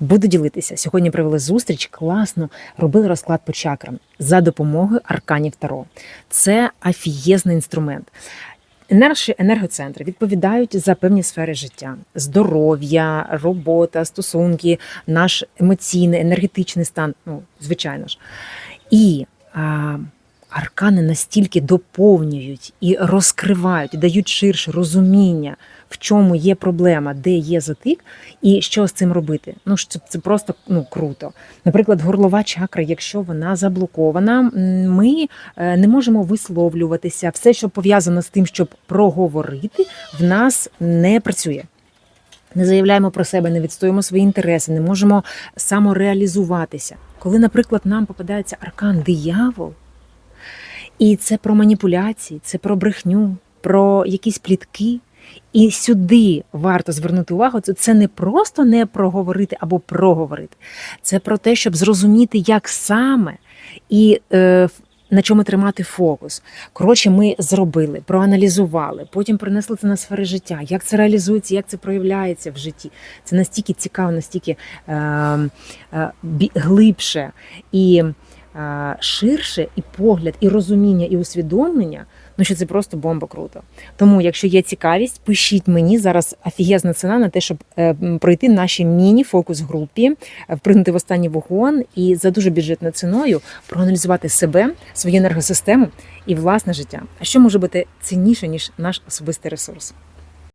Буду ділитися. Сьогодні провели зустріч, класно робили розклад по чакрам за допомогою арканів Таро. Це афієзний інструмент. Наші енергоцентри відповідають за певні сфери життя: здоров'я, робота, стосунки, наш емоційний, енергетичний стан. Ну, звичайно ж. І а, аркани настільки доповнюють і розкривають, дають ширше розуміння, в чому є проблема, де є затик, і що з цим робити. Ну це, це просто ну круто. Наприклад, горлова чакра, якщо вона заблокована, ми е, не можемо висловлюватися. Все, що пов'язано з тим, щоб проговорити, в нас не працює. Не заявляємо про себе, не відстоюємо свої інтереси, не можемо самореалізуватися. Коли, наприклад, нам попадається аркан диявол, і це про маніпуляції, це про брехню, про якісь плітки. І сюди варто звернути увагу. Це, не просто не проговорити або проговорити. Це про те, щоб зрозуміти, як саме і е, на чому тримати фокус. Коротше, ми зробили, проаналізували, потім принесли це на сфери життя. Як це реалізується, як це проявляється в житті. Це настільки цікаво, настільки е, е, глибше і ширше, і погляд, і розуміння, і усвідомлення. Ну, що це просто бомба круто. Тому, якщо є цікавість, пишіть мені зараз офігезна ціна на те, щоб е, пройти наші міні-фокус групі, е, впригнути в останній вагон і за дуже бюджетною ціною проаналізувати себе, свою енергосистему і власне життя. А що може бути цінніше ніж наш особистий ресурс?